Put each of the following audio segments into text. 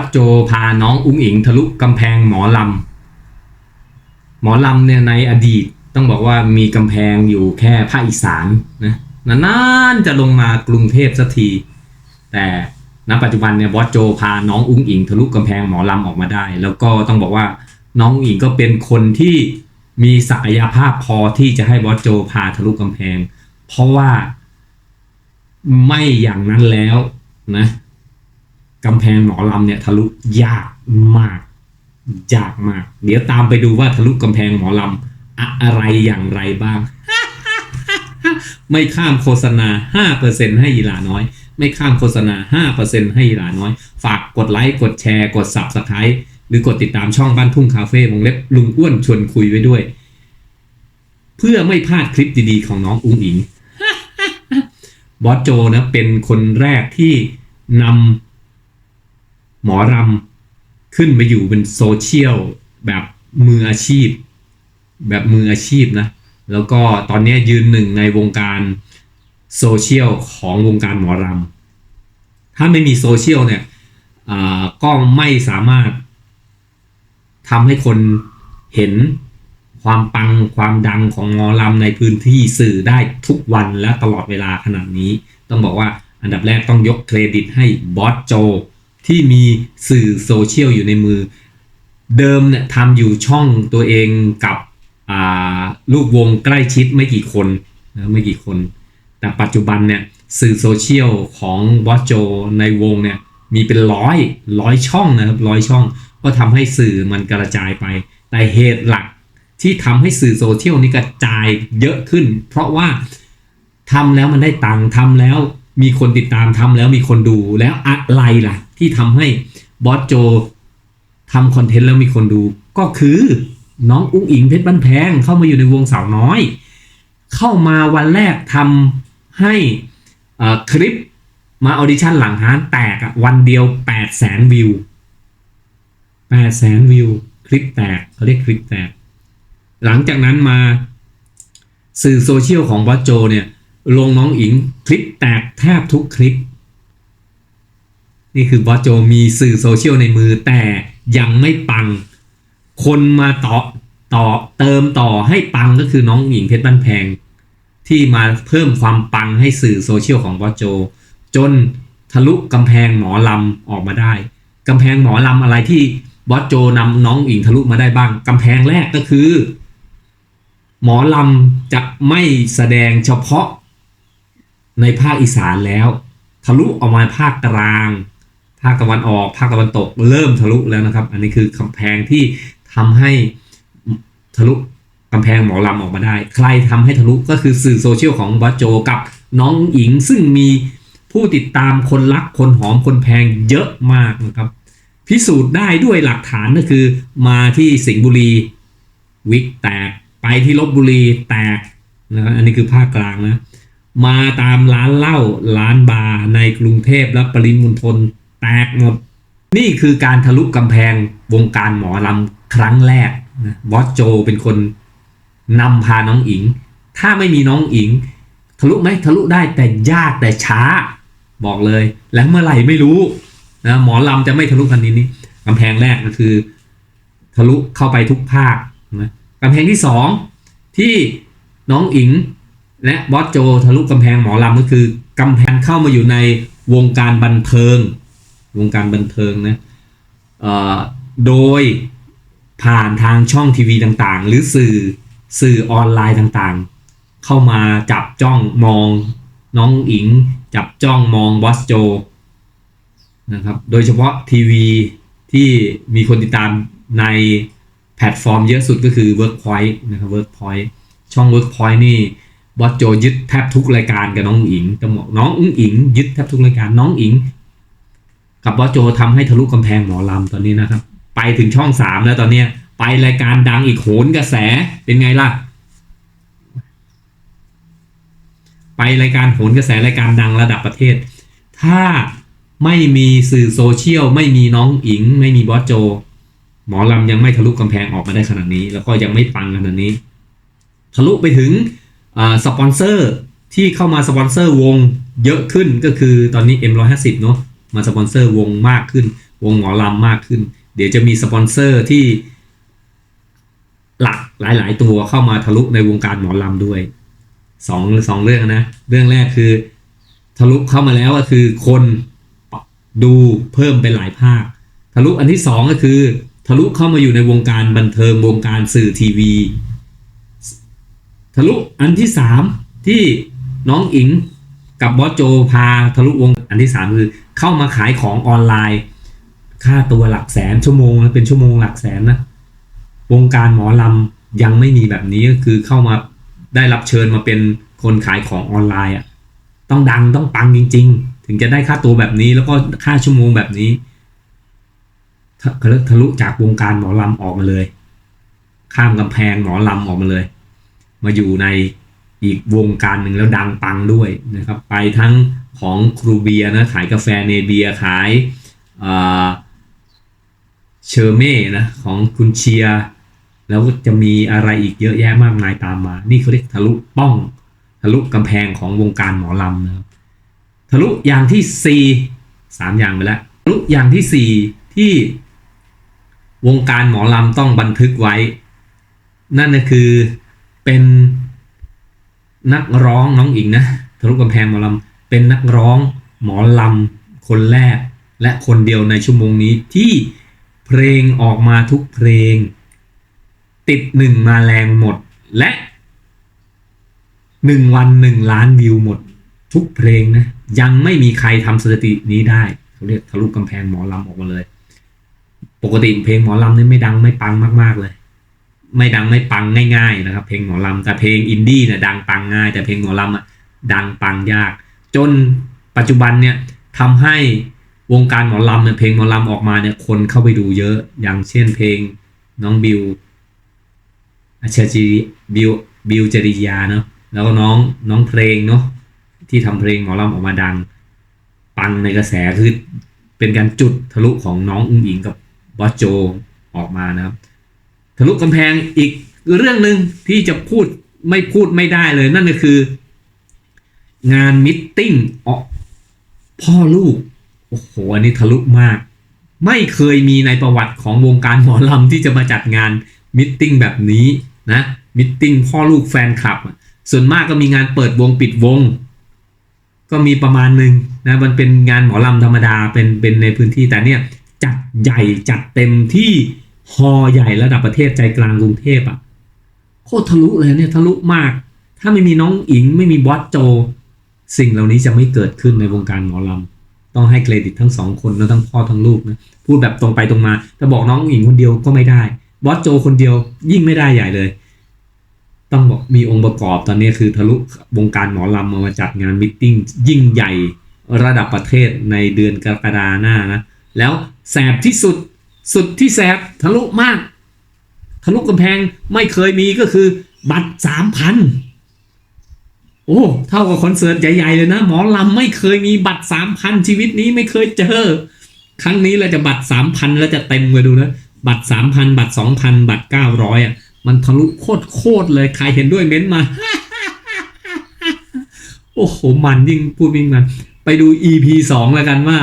อสโจพาน้องอุ้งอิงทะลุกำแพงหมอลำหมอลำเนี่ยในอดีตต้องบอกว่ามีกำแพงอยู่แค่ภาคอีสานนะนานๆจะลงมากรุงเทพสักที แต่ณปัจจุบันเนี่ยบอสโจพาน้องอุ้งอิงทะลุกำแพงหมอลำออกมาได้ แล้วก็ต้องบอกว่าน้องอุ้งอิงก็เป็นคนที่มีศักยภาพพอที่จะให้บอสโจพาทะลุกำแพง เพราะว่าไม่อย่างนั้นแล้วนะ กำแพงหมอลำเนี่ยทะลุยากมากยากมาก เดี๋ยวตามไปดูว่าทะลุกำแพงหมอลำอะอะไรอย่างไรบ้าง ไม่ข้ามโฆษณา 5%ให้อีหลาน้อย ไม่ข้ามโฆษณา 5%ให้อีหลาน้อย ฝากกดไลค์ กดแชร์ กด Subscribe หรือกดติดตามช่องบ้านทุ่งคาเฟ่วงเล็บลุงอ้วนชวนคุยไว้ด้วย เพื่อไม่พลาดคลิปดีๆ ของน้องอุ้งอิงบอสโจนะเป็นคนแรกที่นำ หมอรำขึ้นมาอยู่เป็นโซเชียลแบบมืออาชีพ แบบมืออาชีพนะ แล้วก็ตอนนี้ยืนหนึ่งในวงการโซเชียลของวงการหมอรำถ้าไม่มีโซเชียลเนี่ยก็ไม่สามารถทำให้คนเห็นความปังความดังของหมอลำในพื้นที่สื่อได้ทุกวันและตลอดเวลาขนาดนี้ ต้องบอกว่าอันดับแรกต้องยกเครดิตให้บอสโจ ที่มีสื่อโซเชียลอยู่ในมือ เดิมเนี่ยทำอยู่ช่องตัวเองกับลูกวงใกล้ชิดไม่กี่คนนะไม่กี่คน แต่ปัจจุบันเนี่ยสื่อโซเชียลของบอสโจในวงเนี่ยมีเป็นร้อยร้อยช่องนะครับร้อยช่อง ก็ทำให้สื่อมันกระจายไป แต่เหตุหลักที่ทำให้สื่อโซเชียลนี่กระจายเยอะขึ้น เพราะว่าทำแล้วมันได้ตังค์ทำแล้วมีคนติดตามทำแล้วมีคนดูแล้วอะไรล่ะ ที่ทำให้บอสโจทำคอนเทนต์แล้วมีคนดูก็คือน้องอุ้งอิงเพชรบ้านแพงเข้ามาอยู่ในวงสาวน้อย เข้ามาวันแรกทำให้คลิปมาออดิชั่นหลังฮานแตกวันเดียว8 0 0แสนวิว8 0 0แสนวิว คลิปแตกเขาเรียกคลิปแตก หลังจากนั้นมาสื่อโซเชียลของบอสโจเนี่ยลงน้องอิงคลิปแตกแทบทุกคลิป นี่คือบอสโจมีสื่อโซเชียลในมือแต่ยังไม่ปัง คนมาต่อต่อเติมต่อให้ปังก็คือน้องหญิงเพชรบ้านแพง ที่มาเพิ่มความปังให้สื่อโซเชียลของบอสโจ จนทะลุกำแพงหมอลำออกมาได้กำแพงหมอลำอะไรที่บอสโจนำน้องหญิงทะลุมาได้บ้างกำแพงแรกก็คือ หมอลำจะไม่แสดงเฉพาะในภาคอีสานแล้ว ทะลุออกมาภาคกลาง ภาคตะวันออก ภาคตะวันตกเริ่มทะลุแล้วนะครับ อันนี้คือกำแพงที่ทำให้ทะลุกำแพงหมอลำออกมาได้ ใครทำให้ทะลุก็คือสื่อโซเชียลของบอสโจกับน้องหญิงซึ่งมีผู้ติดตามคนรักคนหอมคนแพงเยอะมากนะครับ พิสูจน์ได้ด้วยหลักฐานก็คือ มาที่สิงห์บุรีวิกแตกไปที่ลบบุรีแตกนะครับอันนี้คือภาคกลางนะ มาตามร้านเหล้าร้านบาร์ในกรุงเทพและปริมณฑล แตกหมด นี่คือการทะลุกำแพงวงการหมอลำครั้งแรกนะบอสโจเป็นคนนำพาน้องอิง ถ้าไม่มีน้องอิง ทะลุไหมทะลุได้แต่ยากแต่ช้า บอกเลย แล้วเมื่อไหร่ไม่รู้นะหมอลำจะไม่ทะลุคันนี้นี่กำแพงแรกก็คือ ทะลุเข้าไปทุกภาคนะกำแพงที่สองที่น้องอิงและบอสโจทะลุกำแพงหมอลำก็คือกำแพงเข้ามาอยู่ในวงการบันเทิง วงการบันเทิงนะโดยผ่านทางช่องทีวีต่างๆ หรือสื่อสื่อออนไลน์ต่างๆ เข้ามาจับจ้องมองน้องอิง จับจ้องมองบอสโจนะครับโดยเฉพาะทีวีที่มีคนติดตามในแพลตฟอร์มเยอะสุดก็คือ Workpoint นะครับ Workpoint ช่อง Workpoint นี่บอสโจยึดแทบทุกรายการกับน้องอิงจะบอกน้องอิงยึดแทบทุกรายการน้องอิง กับบอสโจทำให้ทะลุกำแพงหมอลำตอนนี้นะครับ ไปถึงช่องสามแล้วตอนเนี้ย ไปรายการดังอีกโหนกระแสเป็นไงล่ะ ไปรายการโหนกระแสรายการดังระดับประเทศ ถ้าไม่มีสื่อโซเชียลไม่มีน้องอิง ไม่มีบอสโจ หมอลำยังไม่ทะลุกำแพงออกมาได้ขนาดนี้ แล้วก็ยังไม่ปังขนาดนี้ ทะลุไปถึงสปอนเซอร์ที่เข้ามาสปอนเซอร์วงเยอะขึ้นก็คือตอนนี้ M150 เนาะ มาสปอนเซอร์วงมากขึ้น วงหมอลำมากขึ้น เดี๋ยวจะมีสปอนเซอร์ที่หลักหลาย ๆ ตัวเข้ามาทะลุในวงการหมอลำด้วยสองสองเรื่องนะ เรื่องแรกคือทะลุเข้ามาแล้วก็คือคนดูเพิ่มเป็นหลายภาค ทะลุอันที่สองก็คือ ทะลุเข้ามาอยู่ในวงการบันเทิงวงการสื่อทีวี ทะลุอันที่สามที่น้องอิง กับบอสโจพาทะลุวงอันที่สามคือ เข้ามาขายของออนไลน์ ค่าตัวหลักแสนชั่วโมงนะเป็นชั่วโมงหลักแสนนะวงการหมอลำยังไม่มีแบบนี้ก็คือเข้ามาได้รับเชิญมาเป็นคนขายของออนไลน์อะต้องดังต้องปังจริง ๆ ถึงจะได้ค่าตัวแบบนี้แล้วก็ค่าชั่วโมงแบบนี้ทะทะลุจากวงการหมอลำออกมาเลย ข้ามกำแพงหมอลำออกมาเลย มาอยู่ใน อีกวงการหนึ่งแล้วดังปังด้วยนะครับ ไปทั้งของครูเบียนะขายกาแฟเนเบียขายเชอร์เม่นะของคุณเชียร์แล้วจะมีอะไรอีกเยอะแยะมากมายตามมา นี่เขาเรียกทะลุป้อง ทะลุกำแพงของวงการหมอลำนะครับ ทะลุอย่างที่สี่สามอย่างไปแล้ว ทะลุอย่างที่สี่ที่วงการหมอลำต้องบันทึกไว้ นั่นก็คือเป็น นักร้องน้องอิงนะทะลุกำแพงหมอลำเป็นนักร้องหมอลำคนแรก และคนเดียวในชั่วโมงนี้ที่เพลงออกมาทุกเพลง ติดหนึ่งมาแรงหมดและหนึ่งวันหนึ่งล้านวิวหมด ทุกเพลงนะยังไม่มีใครทำสถิตินี้ได้เขาเรียกทะลุกำแพงหมอลำออกมาเลย ปกติเพลงหมอลำนี่ไม่ดังไม่ปังมาก ๆเลย ไม่ดังไม่ปังง่ายๆนะครับ เพลงหมอลำแต่เพลงอินดี้เนี่ยดังปังง่าย แต่เพลงหมอลำอะดังปังยาก จนปัจจุบันเนี่ยทำให้วงการหมอลำเนี่ยเพลงหมอลำออกมาเนี่ยคนเข้าไปดูเยอะ อย่างเช่นเพลงน้องบิวอาชจีบิวบิวจริยาเนาะแล้วก็น้องน้องเพลงเนาะที่ทำเพลงหมอลำออกมาดัง ปังในกระแสคือเป็นการจุดทะลุของน้องอุ้งอิงกับบอสโจออกมานะครับ ทะลุกำแพงอีกเรื่องหนึ่งที่จะพูดไม่พูดไม่ได้เลยนั่นก็คือ งานมิทติ้งอ๋อพ่อลูก โอ้โห อันนี้ทะลุมาก ไม่เคยมีในประวัติของวงการหมอลำที่จะมาจัดงานมิทติ้งแบบนี้นะมิทติ้งพ่อลูกแฟนคลับ ส่วนมากก็มีงานเปิดวงปิดวง ก็มีประมาณหนึ่งนะมันเป็นงานหมอลำธรรมดาเป็นเป็นในพื้นที่แต่เนี่ยจัดใหญ่จัดเต็มที่ ฮอใหญ่ระดับประเทศใจกลางกรุงเทพอะโคตรทะลุเลยเนี่ยทะลุมาก ถ้าไม่มีน้องอิงไม่มีบอสโจ สิ่งเหล่านี้จะไม่เกิดขึ้นในวงการหมอลำต้องให้เครดิตทั้งสองคนนะทั้งพ่อทั้งลูกนะพูดแบบตรงไปตรงมาแต่บอกน้องอิงคนเดียวก็ไม่ได้บอสโจคนเดียวยิ่งไม่ได้ใหญ่เลย ต้องบอกมีองค์ประกอบตอนนี้คือทะลุวงการหมอลำมามาจัดงานมิทติ้งยิ่งใหญ่ระดับประเทศในเดือนกรกฎาหน้านะแล้วแสบที่สุด สุดที่แสบทะลุมาก ทะลุกำแพงไม่เคยมีก็คือ บัตรสามพันโอ้เท่ากับคอนเสิร์ตใหญ่ๆเลยนะ หมอลำไม่เคยมีบัตรสามพันชีวิตนี้ไม่เคยเจอ ครั้งนี้เราจะบัตรสามพันแล้วจะเต็มมาดูนะบัตรสามพันบัตรสองพันบัตรเก้าร้อยอะมันทะลุโคตรโคตรเลย ใครเห็นด้วยเม้นมา โอ้โห มันยิ่งพูดยิ่งมัน ไปดู EP สองแล้วกันว่า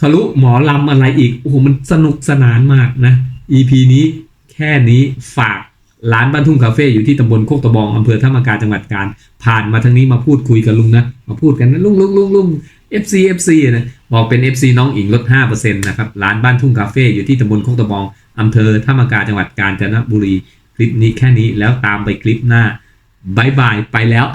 ทะลุหมอลำอะไรอีก โอ้โห มันสนุกสนานมากนะ EP นี้แค่นี้ฝากร้านบ้านทุ่งคาเฟ่อยู่ที่ตำบลโคกตะบองอำเภอท่ามากาจังหวัดกาญผ่านมาทางนี้มาพูดคุยกับลุงนะ มาพูดกันนะลุงลุงลุงลุง FC FC นะบอกเป็น FC น้องอิงลด 5%นะครับร้านบ้านทุ่งคาเฟ่อยู่ที่ตำบลโคกตะบองอำเภอท่ามากาจังหวัดกาญจนบุรี คลิปนี้แค่นี้แล้วตามไปคลิปหน้าบายบายไปแล้ว